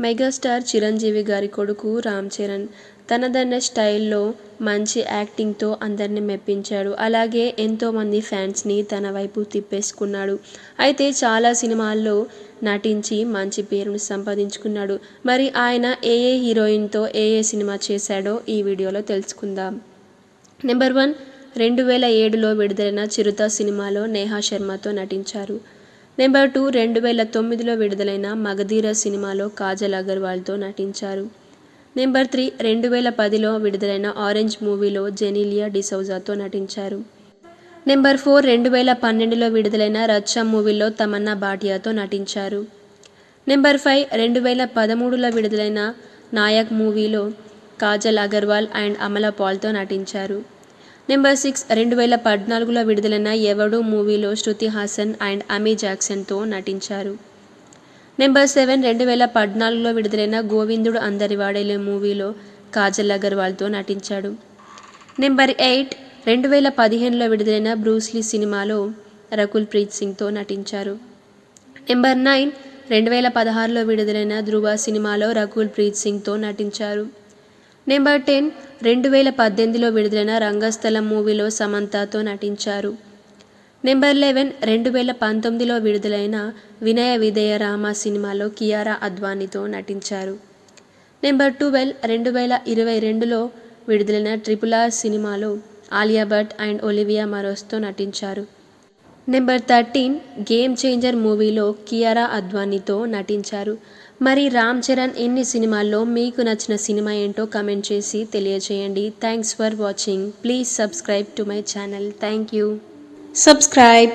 Megastar Chiranjeevi గారి కొడుకు రామ్ చరణ్. తనదైన స్టైల్లో మంచి యాక్టింగ్తో అందరిని మెప్పించాడు. అలాగే ఎంతోమంది ఫ్యాన్స్ని తన వైపు తిప్పేసుకున్నాడు. అయితే చాలా సినిమాల్లో నటించి మంచి పేరును సంపాదించుకున్నాడు. మరి ఆయన ఏ ఏ హీరోయిన్తో ఏ ఏ సినిమా చేశాడో ఈ వీడియోలో తెలుసుకుందాం. నెంబర్ వన్ రెండు వేల ఏడులో విడుదలైన చిరుత సినిమాలో నేహా శర్మతో నటించారు. నెంబర్ టూ రెండు వేల తొమ్మిదిలో విడుదలైన మగధీర సినిమాలో కాజల్ అగర్వాల్తో నటించారు. నెంబర్ త్రీ రెండు వేల పదిలో విడుదలైన ఆరెంజ్ మూవీలో జెనీలియా డిసౌజాతో నటించారు. నెంబర్ ఫోర్ రెండు వేల పన్నెండులో విడుదలైన రచ్చ మూవీలో తమన్నా భాటియాతో నటించారు. నెంబర్ ఫైవ్ రెండు వేల పదమూడులో విడుదలైన నాయక్ మూవీలో కాజల్ అగర్వాల్ అండ్ అమల పాల్తో నటించారు. నెంబర్ సిక్స్ రెండు వేల పద్నాలుగులో విడుదలైన ఎవడు మూవీలో శృతి హాసన్ అండ్ అమీ జాక్సన్తో నటించారు. నెంబర్ సెవెన్ రెండు వేల పద్నాలుగులో విడుదలైన గోవిందుడు అందరి వాడేలే మూవీలో కాజల్ అగర్వాల్తో నటించాడు. నెంబర్ ఎయిట్ రెండు వేల పదిహేనులో విడుదలైన బ్రూస్లీ సినిమాలో రకుల్ ప్రీత్ సింగ్తో నటించారు. నెంబర్ నైన్ రెండు వేల పదహారులో విడుదలైన ధృవ సినిమాలో రకుల్ ప్రీత్ సింగ్తో నటించారు. నెంబర్ టెన్ రెండు వేల పద్దెనిమిదిలో విడుదలైన రంగస్థలం మూవీలో సమంతతో నటించారు. నెంబర్ లెవెన్ రెండు వేల పంతొమ్మిదిలో విడుదలైన వినయ విధేయ రామ సినిమాలో కియారా అద్వానీతో నటించారు. నెంబర్ ట్వెల్వ్ రెండు వేల ఇరవై రెండులో విడుదలైన ట్రిపుల్ ఆర్ సినిమాలో ఆలియా భట్ అండ్ ఒలివియా మరోస్తో నటించారు. నెంబర్ థర్టీన్ గేమ్ చేంజర్ మూవీలో కియారా అద్వానీతో నటించారు. మరి రామ్ చరణ్ ఎన్ని సినిమాల్లో మీకు నచ్చిన సినిమా ఏంటో కమెంట్ చేసి తెలియజేయండి thanks for watching please subscribe to my channel thank you subscribe